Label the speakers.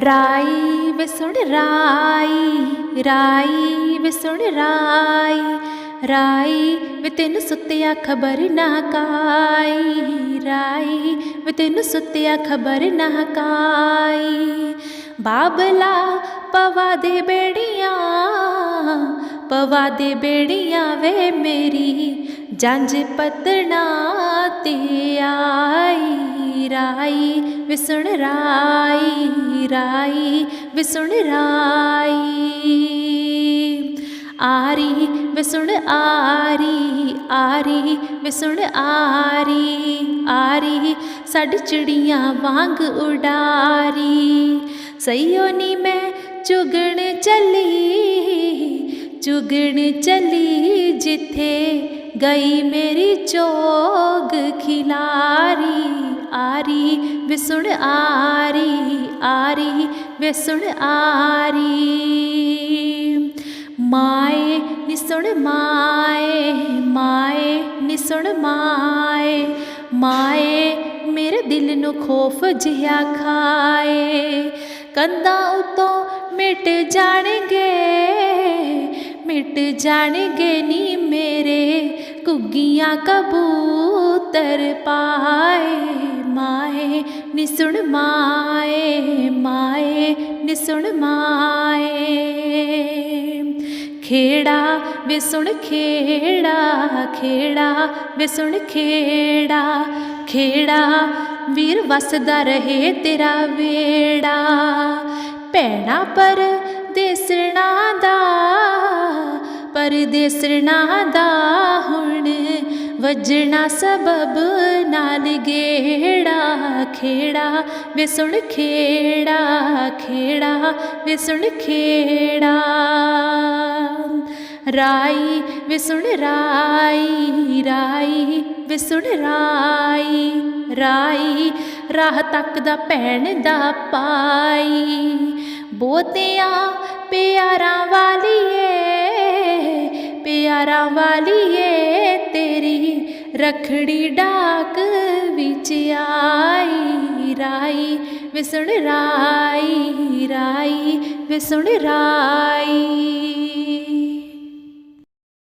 Speaker 1: ਰਾਈ ਵੇ ਸੁਣ ਰਾਈ ਰਾਈ ਵੇ ਸੁਣ ਰਾਈ ਰਾਈ ਵੇ ਤੈਨੂੰ ਸੁੱਤਿਆ ਖਬਰ ਨਾ ਕਾਈ ਰਾਈ ਵੇ ਤੈਨੂੰ ਸੁੱਤਿਆ ਖਬਰ ਨਾ ਕਾਈ ਬਾਬਲਾ ਪਵਾ ਦੇ ਬੇੜੀਆਂ ਪਵਾ ਦੇ ਬੇੜੀਆਂ ਵੇ ਮੇਰੀ ਜੰਜ ਪਤਣਾ ਤੇ ਆਈ ਰਾਈ ਵੇ ਰਾਈ ਰਾਈ ਵੇ ਰਾਈ। ਆਰੀ ਵੇ ਆਰੀ ਆਰੀ ਵੇ ਆਰੀ ਆਰੀ, ਸਾਡੀ ਚਿੜੀਆਂ ਵਾਂਗ ਉਡਾਰੀ। ਸਈਓ ਨੀ ਮੈਂ ਚੁਗਣ ਚੱਲੀ ਚੁਗਣ ਚੱਲੀ ਜਿੱਥੇ ਗਈ ਮੇਰੀ ਚੋਗ ਖਿਲਾਰੀ। ਆਰੀ ਵੇ ਸੁਣ ਆਰੀ ਆਰੀ ਵੇ ਸੁਣ ਆਰੀ। ਮਾਏ ਨੀ ਸੁਣ ਮਾਏ ਮਾਏ ਨੀ ਸੁਣ ਮਾਏ ਮਾਏ ਮੇਰੇ ਦਿਲ ਨੂੰ ਖੋਫ ਜਿਹਾ ਖਾਏ। ਕੰਦਾ ਉਤੋਂ ਮਿਟ ਜਾਣਗੇ ਮਿਟ ਜਾਣਗੇ ਨੀ ਮੇਰੇ ਘੁੱਗੀਆਂ ਕਬੂਤਰ ਪਾਏ, ਮਾਏ ਨੀ ਸੁਣ ਮਾਏ ਮਾਏ ਨੀ ਸੁਣ ਮਾਏ। ਖੇੜਾ ਵੇ ਸੁਣ ਖੇੜਾ ਖੇੜਾ ਵੇ ਸੁਣ ਖੇੜਾ ਖੇੜਾ ਵੀਰ ਵਸਦਾ ਰਹੇ ਤੇਰਾ ਵੇੜਾ। ਭੈਣਾ ਪਰ ਦੇਸਣਾ ਦਾ ਪਰਦੇਸਣਾ ਦਾ ਵਜਣਾ ਸਬਬ ਨਾਲ ਗੇੜਾ ਖੇੜਾ, ਵੇ ਸੁਣ ਖੇੜਾ ਖੇੜਾ, ਵੇ ਸੁਣ ਖੇੜਾ। ਰਾਈ, ਵੇ ਸੁਣ ਰਾਈ ਰਾਈ, ਵੇ ਸੁਣ ਰਾਈ ਰਾਈ, ਰਾਹ ਤੱਕ ਦਾ ਭੈਣ ਦਾ ਪਾਈ। ਬੋਤਿਆਂ ਪਿਆਰਾਂ ਵਾਲੀਏ ਪਿਆਰਾਂ ਵਾਲੀਏ ਤੇਰੀ ਰਖੜੀ ਡਾਕ ਵਿੱਚ ਆਈ ਰਾਈ ਵੇ ਸੁਣ ਰਾਈ ਰਾਈ ਵੇ ਸੁਣ ਰਾਈ।